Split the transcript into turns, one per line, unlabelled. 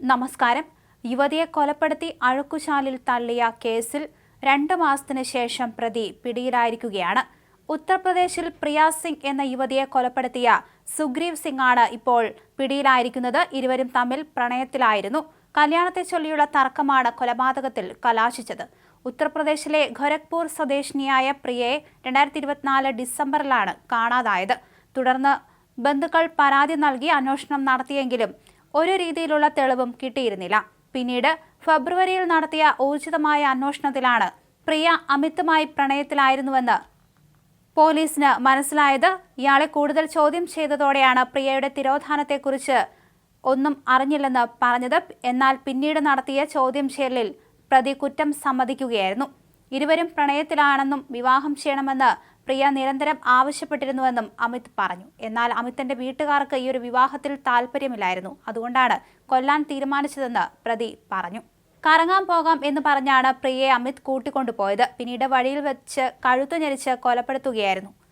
നമസ്കാരം. യുവതിയെ കൊലപ്പെടുത്തി അഴുക്കുചാലിൽ തള്ളിയ കേസിൽ രണ്ട് മാസത്തിന് ശേഷം പ്രതി പിടിയിലായിരിക്കുകയാണ്. ഉത്തർപ്രദേശിൽ പ്രിയ സിംഗ് എന്ന യുവതിയെ കൊലപ്പെടുത്തിയ സുഗ്രീവ് സിംഗ് ആണ് ഇപ്പോൾ പിടിയിലായിരിക്കുന്നത്. ഇരുവരും തമ്മിൽ പ്രണയത്തിലായിരുന്നു. കല്യാണത്തെ ചൊല്ലിയുള്ള തർക്കമാണ് കൊലപാതകത്തിൽ കലാശിച്ചത്. ഉത്തർപ്രദേശിലെ ഖൊരഗ്പൂർ സ്വദേശിനിയായ പ്രിയയെ രണ്ടായിരത്തി ഇരുപത്തിനാല് ഡിസംബറിലാണ് കാണാതായത്. തുടർന്ന് ബന്ധുക്കൾ പരാതി നൽകി അന്വേഷണം നടത്തിയെങ്കിലും ഒരു രീതിയിലുള്ള തെളിവും കിട്ടിയിരുന്നില്ല. പിന്നീട് ഫെബ്രുവരിയിൽ നടത്തിയ ഊർജിതമായ അന്വേഷണത്തിലാണ് പ്രിയ അമിതമായി പ്രണയത്തിലായിരുന്നുവെന്ന് പോലീസിന് മനസ്സിലായത്. ഇയാളെ കൂടുതൽ ചോദ്യം ചെയ്തതോടെയാണ് പ്രിയയുടെ തിരോധാനത്തെക്കുറിച്ച് ഒന്നും അറിഞ്ഞില്ലെന്ന് പറഞ്ഞത്. എന്നാൽ പിന്നീട് നടത്തിയ ചോദ്യം ചെയ്യലിൽ പ്രതി കുറ്റം സമ്മതിക്കുകയായിരുന്നു. ഇരുവരും പ്രണയത്തിലാണെന്നും വിവാഹം ചെയ്യണമെന്ന് പ്രിയ നിരന്തരം ആവശ്യപ്പെട്ടിരുന്നുവെന്നും അമിത് പറഞ്ഞു. എന്നാൽ അമിത്തിന്റെ വീട്ടുകാർക്ക് ഈ ഒരു വിവാഹത്തിൽ താല്പര്യമില്ലായിരുന്നു അതുകൊണ്ടാണ് കൊല്ലാൻ തീരുമാനിച്ചതെന്ന് പ്രതി പറഞ്ഞു. കറങ്ങാൻ പോകാം എന്ന് പറഞ്ഞാണ് പ്രിയയെ അമിത് കൂട്ടിക്കൊണ്ടുപോയത്. പിന്നീട് വഴിയിൽ വെച്ച് കഴുത്തു ഞെരിച്ച് കൊലപ്പെടുത്തുകയായിരുന്നു.